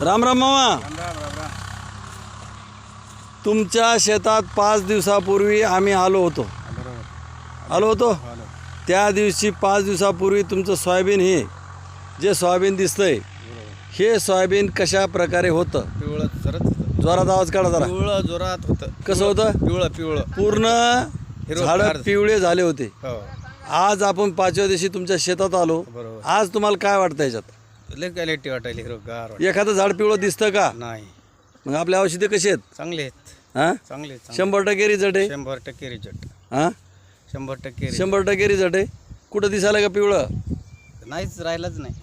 राम राम मामा. तुमच्या शेतात पाच दिवसापूर्वी आम्ही आलो होतो. आलो होतो? त्या दिवशी पाच दिवसापूर्वी तुमचं सोयाबीन हे जे सोयाबीन दिसतंय हे सोयाबीन कशा प्रकारे होतं? पिवळं जोरात आवाज काढा जरा. पिवळं जोरात होतं. कसं होतं? पिवळं पिवळं. पूर्ण. झाडं पिवळे झाले होते. हो. आज आपण पाचव्या दिवशी तुमच्या शेतात आलो. आज तुम्हाला काय वाटतं याच्यात? लय क्वालिटी वाटायली हिरवगार वाट- एखादं झाड पिवळं दिसतं का? नाही. मग आपल्या औषधी कशी आहेत? चांगले आहेत. हां? चांगले शंभर टक्के रिझल्ट आहे? शंभर टक्के रिजल्ट हां? शंभर टक्के result. शंभर टक्के रिझल्ट आहे? कुठं दिसायला का पिवळं? नाहीच राहिलाच नाही.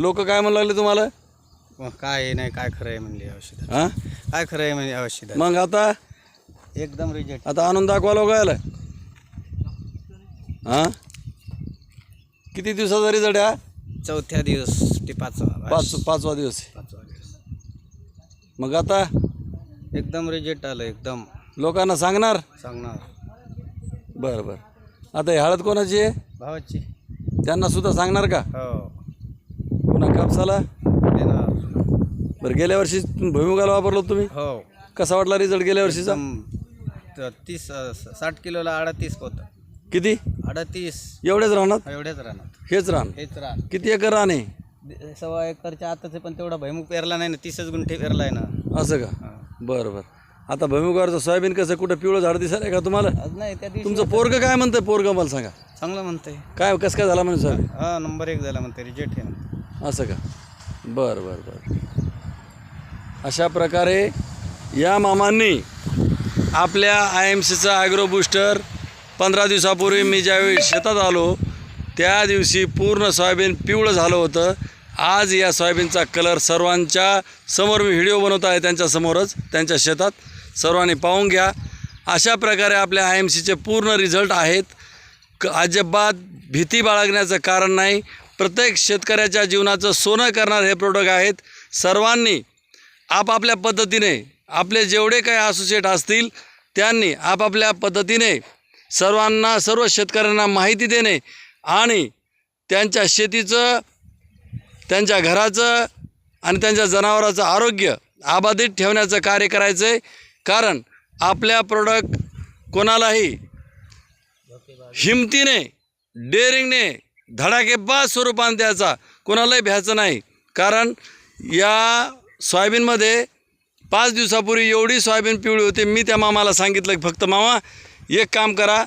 लोक काय म्हणू लागले तुम्हाला? मग काय आहे, नाही काय खरं आहे म्हणले औषध. हां? काय खरं आहे म्हणजे औषध? मग आता? एकदम रिजल्ट आता आणून दाखवा लोकायला. हां? किती दिवसाचा रिझल्ट हा? चौथ्या दिवस ते पाचवा पाच पाचवा दिवस आहे. पाचवा दिवस. मग आता? एकदम रिजल्ट आलं एकदम. लोकांना सांगणार? सांगणार. बरं बरं. आता ही हळद कोणाची आहे? भावाची. त्यांना सुद्धा सांगणार का? हो. पुन्हा कापसाला? देणार. बरं गेल्या वर्षी भुईमुगाला वापरलो तुम्ही? हो. कसा वाटला रिझल्ट गेल्या वर्षीचा? एकदम त- तीस अ, स- साठ किलोला अडतीस होतं. किती? अडतीस. एवढेच राहणार? एवढेच राहणार. हेच राहण हेच राहणार किती एकर राहणे दे- सव्वा एकरच्या आताच पण तेवढा भैमुख पेरला नाही ना तीसच गुंठे पेरलाय ना. असं का. बरं बरं. आता भुईमुगावरचं सोयाबीन कसं कुठं पिवळं झाड दिसायला का तुम्हाला? आज नाही त्या दिवशी तुमचं पोरग काय म्हणतंय पोरग मला सांगा. चांगलं म्हणतंय. काय कसं काय झाला म्हणजे सोयाबीन हा नंबर एक झाला म्हणते रिजेक्ट आहे म्हणते. असं का? बरं बरं बरं. अशा प्रकारे या मामांनी आपल्या आय एम सीचा ॲग्रो बुस्टर पंधरा दिवसापूर्वी मी ज्यावेळी शेतात आलो त्या दिवशी पूर्ण सोयाबीन पिवळं झालं होतं. आज या सोयाबीनचा कलर सर्वांच्या समोर मी व्हिडिओ बनवत आहे त्यांच्यासमोरच त्यांच्या शेतात. सर्वांनी पाहून घ्या. अशा प्रकारे आपल्या आय एम सीचे पूर्ण रिझल्ट आहेत. क अजिबात भीती बाळगण्याचं कारण नाही. प्रत्येक शेतकऱ्याच्या जीवनाचं सोनं करणारे हे प्रोडक्ट आहेत. सर्वांनी आपापल्या पद्धतीने आपले जेवढे काही असोसिएट असतील त्यांनी आपापल्या पद्धतीने सर्वांना सर्व शेतकऱ्यांना माहिती देणे आणि त्यांच्या शेतीचं त्यांच्या घराचं आणि त्यांच्या जनावराचं आरोग्य अबाधित ठेवण्याचं कार्य करायचं आहे कारण आपल्या प्रोडक्ट कोणालाही हिमतीने डेअरिंगने धडाकेबाज स्वरूपाने द्यायचा कोणालाही भ्यायचं नाही. कारण या सोयाबीनमध्ये पाच दिवसापूर्वी एवढी सोयाबीन पिवळी होती मी त्या मामाला सांगितलं की फक्त मामा एक काम करा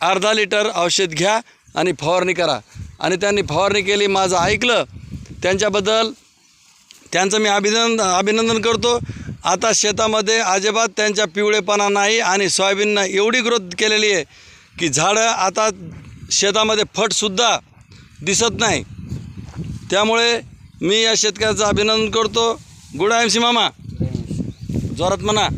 अर्धा लिटर औषध घ्या आणि फवारणी करा. आणि त्यांनी फवारणी केली माझं ऐकलं. त्यांच्याबद्दल त्यांचं मी अभिनंदन अभिनंदन करतो. आता शेतामध्ये अजिबात त्यांच्या पिवळेपणा नाही आणि सोयाबीननं एवढी ग्रोथ केलेली आहे की झाडं आता शेतामध्ये फटसुद्धा दिसत नाही. त्यामुळे मी या शेतकऱ्याचं अभिनंदन करतो. गुड आय एम सी मामा. जोरात म्हणा.